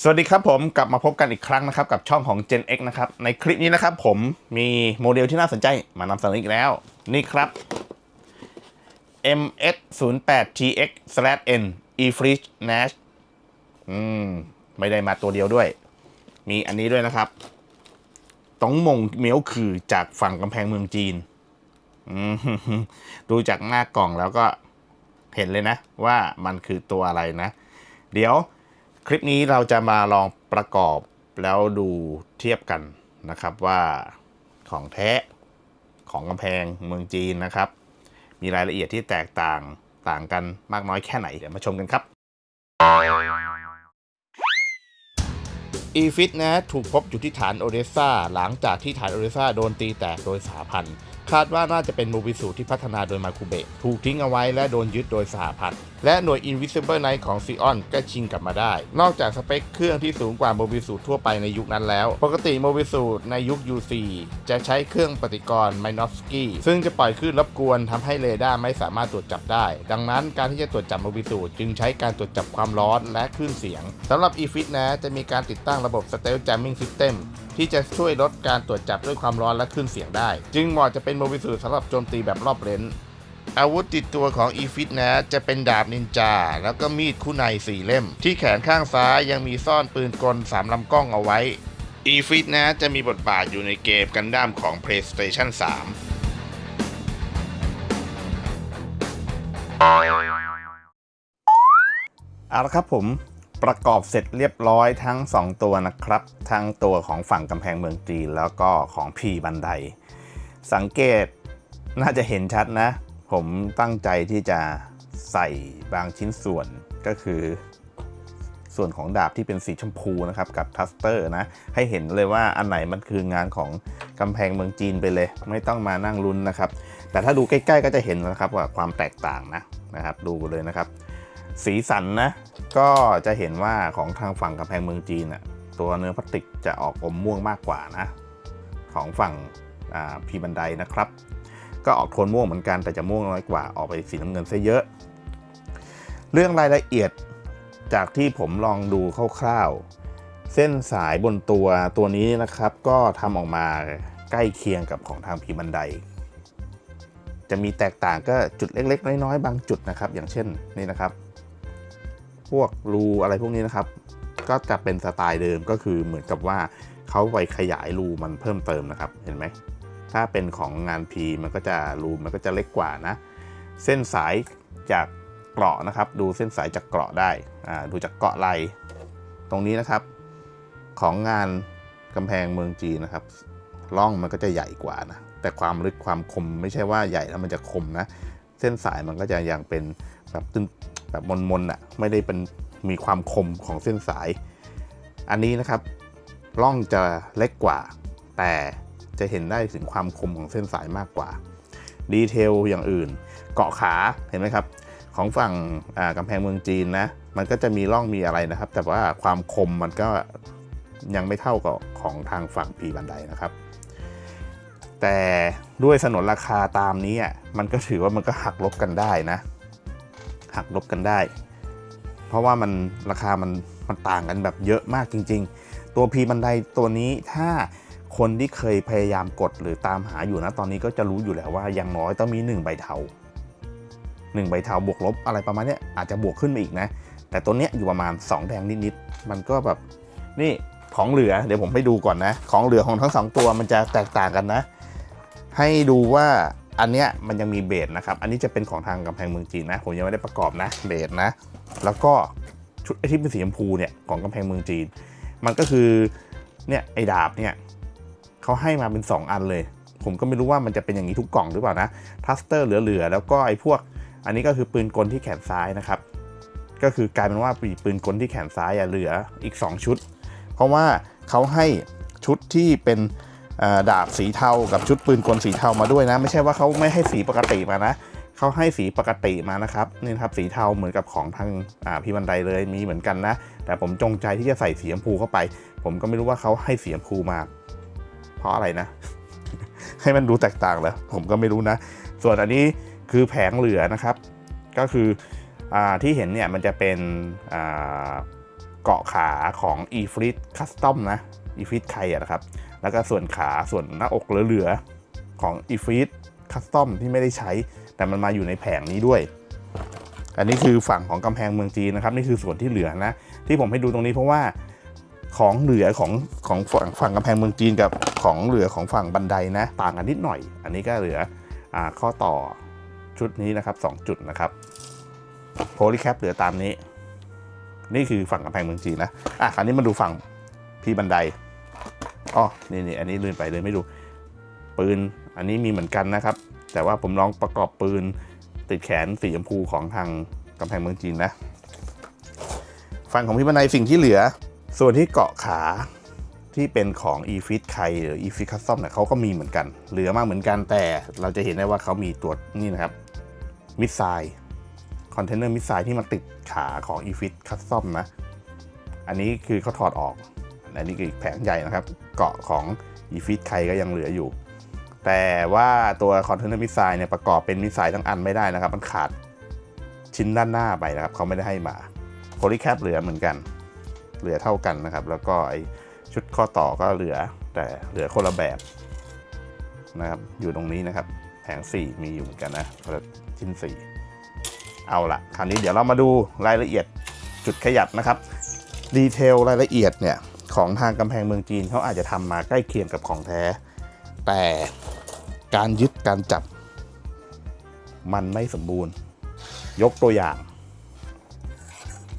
สวัสดีครับผมกลับมาพบกันอีกครั้งนะครับกับช่องของ Gen X นะครับในคลิปนี้นะครับผมมีโมเดลที่น่าสนใจมานำเสนออีกแล้ว นี่ครับ MS 0 8 TX N e f r e e Nash อืมไม่ได้มาตัวเดียวด้วย มีอันนี้ด้วยนะครับต้องมงเมียวคือจากฝั่งกำแพงเมืองจีนอืมดูจากหน้ากล่องแล้วก็เห็นเลยนะว่ามันคือตัวอะไรนะ เดี๋ยว คลิปนี้เราจะมาลองประกอบแล้วดูเทียบกันนะครับว่าของแท้ของกำแพงเมืองจีนนะครับ มีรายละเอียดที่แตกต่างต่างกันมากน้อยแค่ไหน เดี๋ยวมาชมกันครับอีฟิตนะถูกพบอยู่ที่ฐานโอเดสซาหลังจากที่ฐานโอเดสซาโดนตีแตกโดยสหพันธ์ คาดว่าน่าจะเป็นโมบิสูที่พัฒนาโดยมาคูเบะถูกทิ้งเอาไว้และโดนยึดโดยสหพันธ์และหน่วย Invisible Knight ของซีออนก็ชิงกลับมาได้ นอกจากสเปคเครื่องที่สูงกว่าโมบิสูทั่วไปในยุคนั้นแล้ว ปกติโมบิสูในยุค UC จะใช้เครื่องปฏิกรณ์ไมนอฟสกี้ซึ่งจะปล่อยคลื่นรบกวนทำให้เรดาร์ไม่สามารถตรวจจับได้ ดังนั้นการที่จะตรวจจับโมบิสูจึงใช้การตรวจจับความร้อนและคลื่นเสียงสำหรับ eFit นะจะมีการติดตั้งระบบ Stealth Jamming System ที่จะช่วยลดการตรวจจับด้วยความร้อนและคลื่นเสียงได้ จึงเหมาะจะเป็นโมบิสูสำหรับโจมตีแบบรอบเลนอาวุธติดตัวของ e f i t นะจะเป็นดาบนินจา แล้วก็มีดคู่ในสี่เล่ม ที่แขนข้างซ้ายยังมีซ่อนปืนกลสามลำกล้องเอาไว้ e f i t นะจะมีบทบาทอยู่ในเกมกันดั้มของ PlayStation 3เอาละครับผม ประกอบเสร็จเรียบร้อยทั้ง 2 ตัวนะครับ ทั้งตัวของฝั่งกำแพงเมืองจีนแล้วก็ของพีบันได สังเกตน่าจะเห็นชัดนะ ผมตั้งใจที่จะใส่บางชิ้นส่วนก็คือส่วนของดาบที่เป็นสีชมพูนะครับกับทัสเตอร์นะ ให้เห็นเลยว่าอันไหนมันคืองานของกำแพงเมืองจีนไปเลย ไม่ต้องมานั่งลุ้นนะครับ แต่ถ้าดูใกล้ ๆ ก็จะเห็นนะครับว่าความแตกต่างนะนะครับ ดูเลยนะครับ สีสันนะ ก็จะเห็นว่าของทางฝั่งกำแพงเมืองจีนน่ะตัวเนื้อพลาสติกจะออกอมม่วงมากกว่านะ ของฝั่งพีบันไดนะครับ ก็ออกโทนม่วงเหมือนกันแต่จะม่วงน้อยกว่าออกไปสีน้ำเงินซะเยอะ เรื่องรายละเอียดจากที่ผมลองดูคร่าวๆ เส้นสายบนตัวตัวนี้นะครับ ก็ทำออกมาใกล้เคียงกับของทางพีบันได จะมีแตกต่างก็จุดเล็กๆ น้อยๆ บางจุดนะครับ อย่างเช่นนี่นะครับ พวกรูอะไรพวกนี้นะครับ ก็จะเป็นสไตล์เดิมก็คือเหมือนกับว่าเขาไปขยายรูมันเพิ่มเติมนะครับ เห็นไหม ถ้าเป็นของงาน P มันก็จะรูมันก็จะเล็กกว่านะ เส้นสายจากเกราะนะครับ ดูเส้นสายจากเกราะได้อ่าดูจากเกาะไหลตรงนี้นะครับ ของงานกำแพงเมืองจีนนะครับร่องมันก็จะใหญ่กว่านะ แต่ความลึกความคมไม่ใช่ว่าใหญ่แล้วมันจะคมนะ เส้นสายมันก็จะยังเป็นแบบตึ แบบมนๆอะไม่ได้เป็นมีความคมของเส้นสาย อันนี้นะครับร่องจะเล็กกว่า แต่จะเห็นได้ถึงความคมของเส้นสายมากกว่าดีเทลอย่างอื่น เกาะขาเห็นไหมครับ ของฝั่งกำแพงเมืองจีนนะมันก็จะมีร่องมีอะไรนะครับ แต่ว่าความคมมันก็ยังไม่เท่ากับของทางฝั่งพีบันไดนะครับ แต่ด้วยสนนราคาตามนี้อะมันก็ถือว่ามันก็หักลบกันได้นะ หักลบกันได้ เพราะว่ามันราคามันมันต่างกันแบบเยอะมากจริง ๆ ตัวพีบันไดตัวนี้ถ้าคนที่เคยพยายามกดหรือตามหาอยู่นะตอนนี้ก็จะรู้อยู่แล้วว่าอย่างน้อยต้องมี 1 ใบเทา1ใบเทาบวกลบอะไรประมาณเนี้ยอาจจะบวกขึ้นมาอีกนะ แต่ตัวเนี้ยอยู่ประมาณ 2 แดงนิดๆมันก็แบบนี่ของเหลือเดี๋ยวผมให้ดูก่อนนะ ของเหลือของทั้งสองตัวมันจะแตกต่างกันนะ ให้ดูว่า อันเนี้ยมันยังมีเบสนะครับ อันนี้จะเป็นของทางกำแพงเมืองจีนนะ ผมยังไม่ได้ประกอบนะเบสนะ แล้วก็ชุดไอที่เป็นสีชมพูเนี่ยของกำแพงเมืองจีน มันก็คือเนี่ยไอดาบเนี่ยเขาให้มาเป็น 2 อันเลย ผมก็ไม่รู้ว่ามันจะเป็นอย่างนี้ทุกกล่องหรือเปล่านะทัสเตอร์เหลือๆแล้วก็ไอพวก อันนี้ก็คือปืนกลที่แขนซ้ายนะครับ ก็คือกลายเป็นว่าปีปืนกลที่แขนซ้ายอะเหลืออีก 2 ชุด เพราะว่าเขาให้ชุดที่เป็น ดาบสีเทากับชุดปืนกลสีเทามาด้วยนะ ไม่ใช่ว่าเขาไม่ให้สีปกติมานะเขาให้สีปกติมานะครับนี่ครับสีเทาเหมือนกับของทางพี่บันไดเลยมีเหมือนกันนะ แต่ผมจงใจที่จะใส่สีชมพูเข้าไป ผมก็ไม่รู้ว่าเขาให้สีชมพูมา เพราะอะไรนะ ให้มันดูแตกต่างเหรอผมก็ไม่รู้นะ ส่วนอันนี้คือแผงเหลือนะครับ ก็คืออที่เห็นเนี่ยมันจะเป็นเกาะขาของ e f r e e t Custom นะ e f r e e t ไทยอะนะครับ แล้วก็ส่วนขาส่วนหน้าอกเหลือๆของ e f r e e t Custom ที่ไม่ได้ใช้ แต่มันมาอยู่ในแผงนี้ด้วย อันนี้คือฝั่งของกำแพงเมืองจีนนะครับ นี่คือส่วนที่เหลือนะ ที่ผมให้ดูตรงนี้เพราะว่าของเหลือของของฝั่งฝั่งกำแพงเมืองจีนกับของเหลือของฝั่งบันไดนะ ต่างกันนิดหน่อย อันนี้ก็เหลืออ่าข้อต่อชุดนี้นะครับ 2 จุดนะครับโพลีแคปเหลือตามนี้ นี่คือฝั่งกำแพงเมืองจีนนะอะคราวนี้มาดูฝั่งพี่บันได อ๋อนี่นี่อันนี้ลืมไปเลยไม่ดูปืนอันนี้มีเหมือนกันนะครับ แต่ว่าผมลองประกอบปืนติดแขนสีชมพูของทางกำแพงเมืองจีนนะฝั่งของพี่บันไดสิ่งที่เหลือ ส่วนที่เกาะขาที่เป็นของ e f i t ไคหรือ e f i t Custom เนี่ยเขาก็มีเหมือนกัน เหลือมากเหมือนกันแต่เราจะเห็นได้ว่าเขามีตัวนี่นะครับมิสไซล์คอนเทนเนอร์มิสไซล์ที่มันติดขาของ e f i t Custom นะ อันนี้คือเขาถอดออก อันนี้คืออีกแผงใหญ่นะครับ เกาะของ e f i t ไคก็ยังเหลืออยู่ แต่ว่าตัวคอนเทนเนอร์มิสไซล์เนี่ยประกอบเป็นมิสไซล์ทั้งอันไม่ได้นะครับ มันขาดชิ้นด้านหน้าไปนะครับ เขาไม่ได้ให้มาโพลีแคปเหลือเหมือนกัน เหลือเท่ากันนะครับ แล้วก็ไอชุดข้อต่อก็เหลือแต่เหลือคนละแบบนะครับ อยู่ตรงนี้นะครับ แผง 4 มีอยู่เหมือนกันนะคนละชิ้น 4 เอาละคราวนี้เดี๋ยวเรามาดูรายละเอียดจุดขยับนะครับ ดีเทลรายละเอียดเนี่ย ของทางกำแพงเมืองจีนเขาอาจจะทำมาใกล้เคียงกับของแท้ แต่การยึดการจับมันไม่สมบูรณ์ ยกตัวอย่าง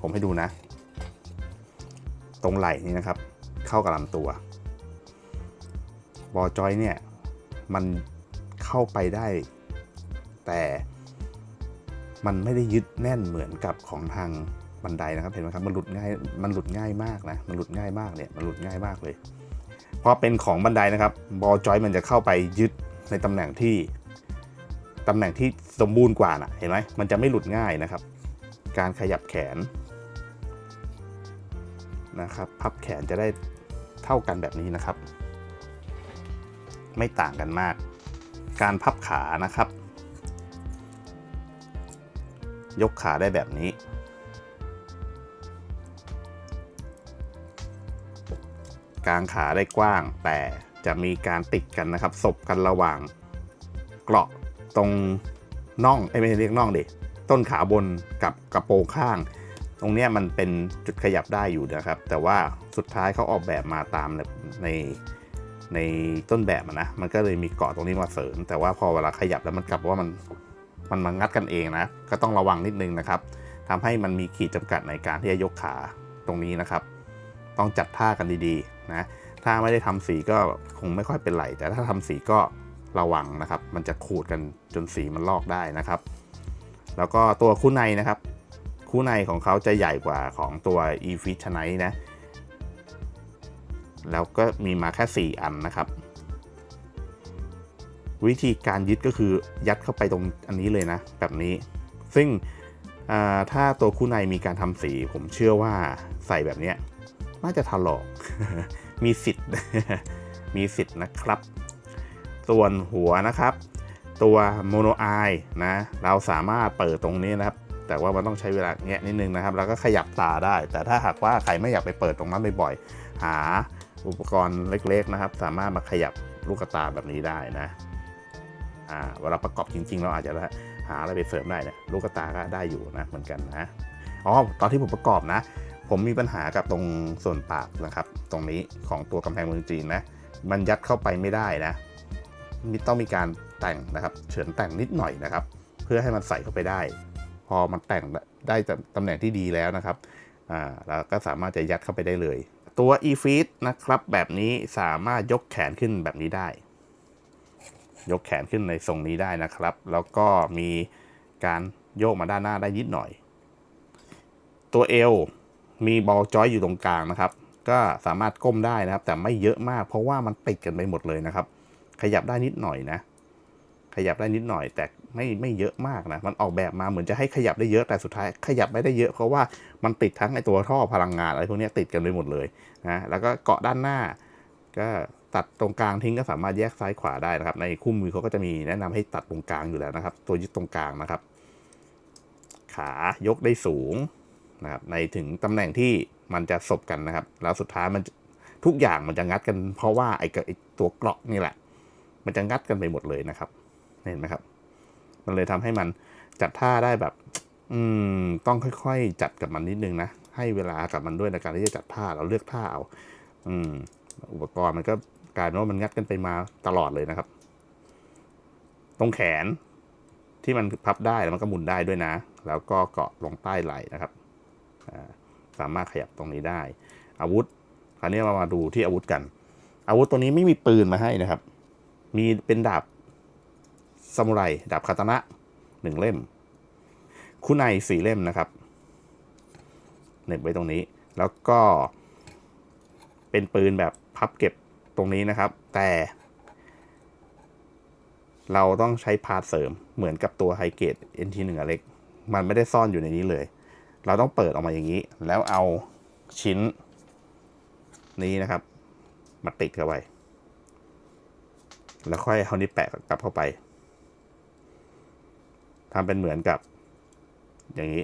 ผมให้ดูนะ ตรงไหล่นี่นะครับ เข้ากับลำตัว บอจอยเนี่ย มันเข้าไปได้ แต่มันไม่ได้ยึดแน่นเหมือนกับของทาง บันไดนะครับเห็นไหมครับมันหลุดง่ายมันหลุดง่ายมากนะมันหลุดง่ายมากเนี่ยมันหลุดง่ายมากเลยเพอเป็นของบันไดนะครับบอจอยมันจะเข้าไปยึดในตำแหน่งที่ตำแหน่งที่สมบูรณ์กว่านะเห็นไหมมันจะไม่หลุดง่ายนะครับ การขยับแขนนะครับพับแขนจะได้เท่ากันแบบนี้นะครับ ไม่ต่างกันมาก การพับขานะครับ ยกขาได้แบบนี้ กลางขาได้กว้าง แต่จะมีการติดกันนะครับศบกันระหว่างเกราะตรงน่องเอ้ไม่ใช่เรียกน่องดิต้นขาบนกับกระโปรงข้าง ตรงนี้มันเป็นจุดขยับได้อยู่นะครับ แต่ว่าสุดท้ายเขาออกแบบมาตามในในต้นแบบนะ มันก็เลยมีเกาะตรงนี้มาเสริม แต่ว่าพอเวลาขยับแล้วมันกลับว่ามันมันมางัดกันเองนะ ก็ต้องระวังนิดนึงนะครับทำให้มันมีขีดจำกัดในการที่จะยกขาตรงนี้นะครับ ต้องจัดท่ากันดีๆ นะถ้าไม่ได้ทำสีก็คงไม่ค่อยเป็นไร แต่ถ้าทำสีก็ระวังนะครับ มันจะขูดกันจนสีมันลอกได้นะครับ แล้วก็ตัวคู่ในนะครับ คู่ในของเขาจะใหญ่กว่าของตัว e f i t ชไนนะ แล้วก็มีมาแค่ 4 อันนะครับ วิธีการยึดก็คือยัดเข้าไปตรงอันนี้เลยนะ แบบนี้ ซึ่งถ้าตัวคู่ในมีการทำสี ผมเชื่อว่าใส่แบบนี้น่าจะถลอก มีสิทธิ์ มีสิทธิ์นะครับ ส่วนหัวนะครับ ตัวโมโนไอนะ เราสามารถเปิดตรงนี้นะครับ แต่ว่ามันต้องใช้เวลาแงะนิดนึงนะครับ แล้วก็ขยับตาได้ แต่ถ้าหากว่าใครไม่อยากไปเปิดตรงนั้นบ่อยๆ หาอุปกรณ์เล็กๆนะครับ สามารถมาขยับลูกตาแบบนี้ได้นะ อ่า เวลาประกอบจริง ๆ เราอาจจะหาอะไรไปเสริมได้เนี่ยลูกตาก็ได้อยู่นะเหมือนกันนะ อ๋อ ตอนที่ผมประกอบนะ ผมมีปัญหากับตรงส่วนปากนะครับ ตรงนี้ของตัวกำแพงเมืองจีนนะ มันยัดเข้าไปไม่ได้นะมีต้องมีการแต่งนะครับเฉือนแต่งนิดหน่อยนะครับ เพื่อให้มันใส่เข้าไปได้ พอมันแต่งได้ตำแหน่งที่ดีแล้วนะครับอ่าแล้วก็สามารถจะยัดเข้าไปได้เลย ตัว e f e e d นะครับ แบบนี้สามารถยกแขนขึ้นแบบนี้ได้ ยกแขนขึ้นในทรงนี้ได้นะครับ แล้วก็มีการโยกมาด้านหน้าได้นิดหน่อย ตัวเอว มีบอลจอยอยู่ตรงกลางนะครับ ก็สามารถก้มได้นะครับ แต่ไม่เยอะมาก เพราะว่ามันติดกันไปหมดเลยนะครับ ขยับได้นิดหน่อยนะ ขยับได้นิดหน่อย แต่ไม่ไม่เยอะมากนะ มันออกแบบมาเหมือนจะให้ขยับได้เยอะ แต่สุดท้ายขยับไม่ได้เยอะ เพราะว่ามันติดทั้งไอตัวท่อพลังงานอะไรพวกนี้ติดกันไปหมดเลยนะ แล้วก็เกาะด้านหน้า ก็ตัดตรงกลางทิ้งก็สามารถแยกซ้ายขวาได้นะครับ ในคู่มือเขาก็จะมีแนะนำให้ตัดตรงกลางอยู่แล้วนะครับ ตัวยึดตรงกลางนะครับ ขายกได้สูง นะครับในถึงตำแหน่งที่มันจะสบกันนะครับ แล้วสุดท้ายมันทุกอย่างมันจะงัดกัน เพราะว่าไอ้กับไอ้ตัวเกราะนี่แหละ มันจะงัดกันไปหมดเลยนะครับ เห็นไหมครับ มันเลยทำให้มันจัดท่าได้แบบ อืมต้องค่อยๆ จัดกับมันนิดนึงนะให้เวลากับมันด้วยในการที่จะจัดท่าเราเลือกท่าเอา อืม อุปกรณ์มันก็กลายเป็นว่ามันงัดกันไปมาตลอดเลยนะครับ ตรงแขนที่มันพับได้แล้วมันก็หมุนได้ด้วยนะ แล้วก็เกาะลงใต้ไหล่นะครับ สามารถขยับตรงนี้ได้ อาวุธ คราวนี้เรามาดูที่อาวุธกัน อาวุธตัวนี้ไม่มีปืนมาให้นะครับ มีเป็นดาบซามูไรดาบคาตานะหนึ่งเล่มคู่ในสี่เล่มนะครับเหน็บไว้ตรงนี้ แล้วก็เป็นปืนแบบพับเก็บตรงนี้นะครับ แต่ เราต้องใช้พาร์ทเสริมเหมือนกับตัวไฮเกต NT1 อเล็ก มันไม่ได้ซ่อนอยู่ในนี้เลย เราต้องเปิดออกมาอย่างนี้ แล้วเอาชิ้นนี้นะครับ มาติดเข้าไป แล้วค่อยเอานี้แปะกลับเข้าไปทำเป็นเหมือนกับ อย่างนี้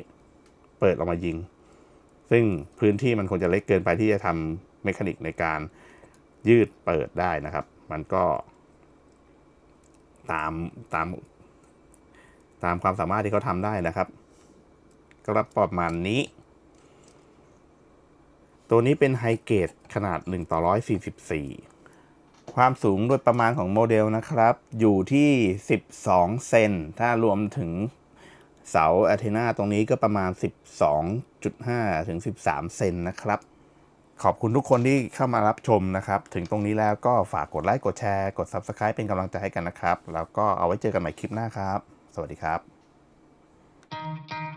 เปิดออกมายิง ซึ่งพื้นที่มันควรจะเล็กเกินไปที่จะทำเมคานิกในการยืดเปิดได้นะครับ มันก็ ตามตาม ตามความสามารถที่เขาทำได้นะครับ ก็ประมาณนี้ ตัวนี้เป็นไฮเกรดขนาด 1 ต่อ 144 ความสูงโดยประมาณของโมเดลนะครับ อยู่ที่ 12 เซน ถ้ารวมถึงเสาอะเทนาตรงนี้ก็ประมาณ 12.5 ถึง 13 เซนนะครับ ขอบคุณทุกคนที่เข้ามารับชมนะครับ ถึงตรงนี้แล้วก็ฝากกดไลค์ กดแชร์ กด Subscribe เป็นกำลังใจให้กันนะครับ แล้วก็เอาไว้เจอกันใหม่คลิปหน้าครับ สวัสดีครับ